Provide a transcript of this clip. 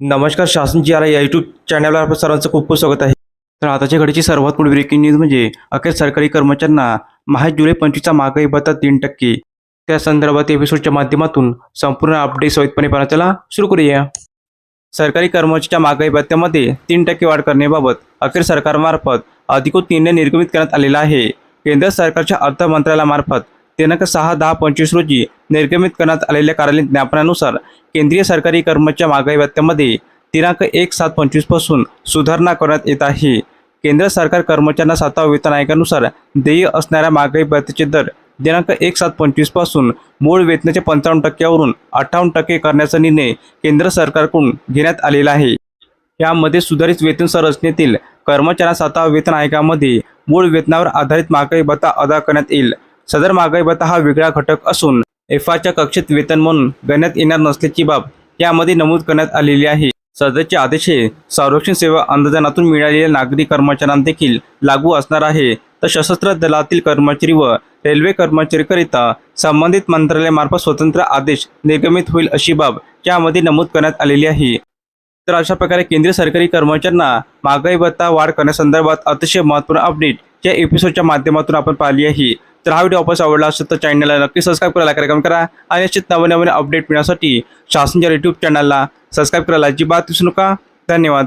नमस्कार शासन जी आर या यूट्यूब चॅनलवर आपलं सर्वांचं खूप खूप स्वागत आहे. तर आताच्या घडीची सर्वात पुढे ब्रेकिंग न्यूज म्हणजे अखेर सरकारी कर्मचाऱ्यांना महा जुलै पंचवीसचा महागाई भत्ता तीन टक्के. त्या संदर्भात एपिसोडच्या माध्यमातून संपूर्ण अपडेट सोयीतपणे पाहण्याला सुरू करूया. सरकारी कर्मचाऱ्यांच्या महागाई भत्त्यामध्ये तीन टक्के वाढ करण्याबाबत अखेर सरकारमार्फत अधिकृत निर्णय निर्गमित करण्यात आलेला आहे. केंद्र सरकारच्या अर्थ मंत्रालयामार्फत दिनांक सहा दहा पंचवीस रोजी निर्गमित करण्यात आलेल्या कार्यालयीन ज्ञापनानुसार केंद्रीय सरकारी कर्मचाऱ्यांच्या महागाई भत्त्यामध्ये दिनांक एक सात पंचवीसपासून सुधारणा करण्यात येत आहे. केंद्र सरकार कर्मचाऱ्यांना सातवा वेतन आयोगानुसार देय असणाऱ्या महागाई भत्त्याचे दर दिनांक एक सात पंचवीसपासून मूळ वेतनाच्या पंचावन्न टक्क्यावरून अठ्ठावन्न टक्के करण्याचा निर्णय केंद्र सरकारकडून घेण्यात आलेला आहे. यामध्ये सुधारित वेतन संरचनेतील कर्मचाऱ्यांना सातवा वेतन आयोगामध्ये मूळ वेतनावर आधारित महागाई भत्ता अदा करण्यात येईल. सदर महागाई भत्ता हा वेगळा घटक असून एफआच्या कक्षेत वेतन म्हणून गणण्यात येणार नसल्याची बाब यामध्ये नमूद करण्यात आलेली आहे. सदरचे आदेश हे संरक्षण सेवा अंदाजनातून मिळालेल्या नागरी कर्मचाऱ्यांना देखील लागू असणार आहे. तर सशस्त्र दलातील कर्मचारी व रेल्वे कर्मचारीकरिता संबंधित मंत्रालयामार्फत स्वतंत्र आदेश निर्गमित होईल अशी बाब यामध्ये नमूद करण्यात आलेली आहे. तर अशा प्रकारे केंद्रीय सरकारी कर्मचाऱ्यांना महागाई भत्ता वाढ करण्यासंदर्भात अतिशय महत्त्वपूर्ण अपडेट या एपिसोडच्या माध्यमातून आपण पाहिली आहे. तर हा व्हिडिओ वापस आवडला असेल तर चॅनलला नक्की सबस्क्राईब करायला कार्यक्रम करा आणि निश्चित नवीन अपडेट मिळण्यासाठी शासनच्या यूट्यूब चॅनलला सबस्क्राईब करायला अजिबात विसरू नका. धन्यवाद.